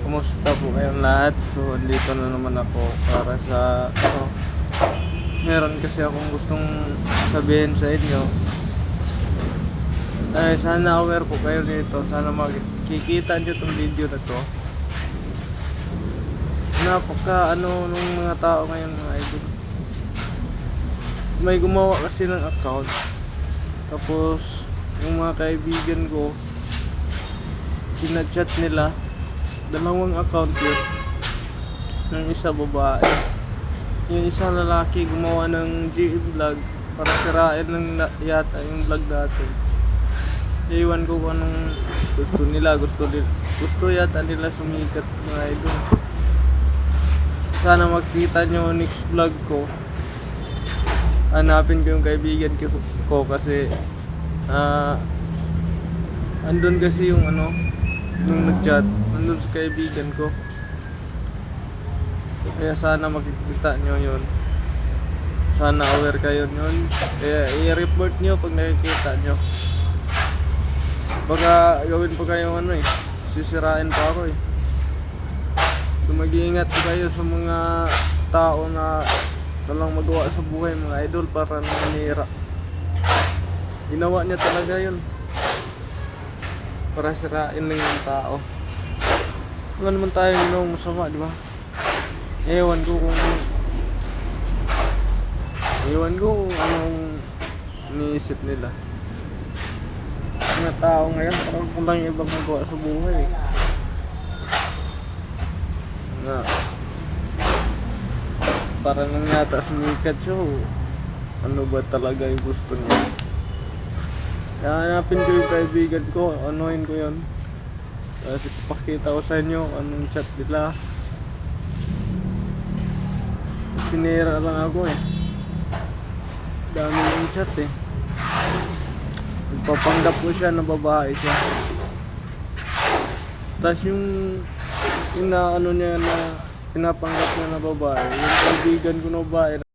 Kumusta po kayong lahat? So, andito na naman ako para sa ano, meron kasi akong gustong sabihin sa inyo. Ay, sana aware po kayo nito. Sana makikita nyo tong video na to. Napaka ano nung mga tao ngayon mga idol. May gumawa kasi ng account. Tapos, yung mga kaibigan ko, sinachat nila dalawang account yun ng isa babae. Yung isa lalaki gumawa ng GE vlog para sirain ng yata yung vlog natin. Iwan ko kung anong gusto nila gusto gusto yata nila sumikat mga idol. Sana makita nyo next vlog ko. Hanapin ko yung kaibigan ko, kasi ah andun kasi yung ano yung nag-chat andun sa kaibigan ko. Kaya sana makikita nyo yun. Sana aware kayo yun kaya i-report nyo pag nakikita nyo. Baka gawin pa kayo ano eh sisirain pa ako eh. So mag-iingat kayo sa mga tao na walang magawa sa buhay mga idol para nanira. Ginawa niya talaga yun para sirain lang yung tao. Wala naman tayo ginawang masama, di ba? Ewan ko kung... Ewan ko kung anong iniisip nila. Mga tao ngayon, parang kulang ibang magawa sa buhay. Na, para nang yata sumikat siya, o ano ba talaga yung gusto niya? Kaya hanapin ko yung kaibigan ko, anuhin ko yun. Tapos ipapakita ko sa inyo anong chat nila. Sinira lang ako eh. Dami yung chat eh. Nagpapanggap ko siya na babae siya. Tapos yung yung na ano niya na pinapanggap niya na babae, yung kaibigan ko na babae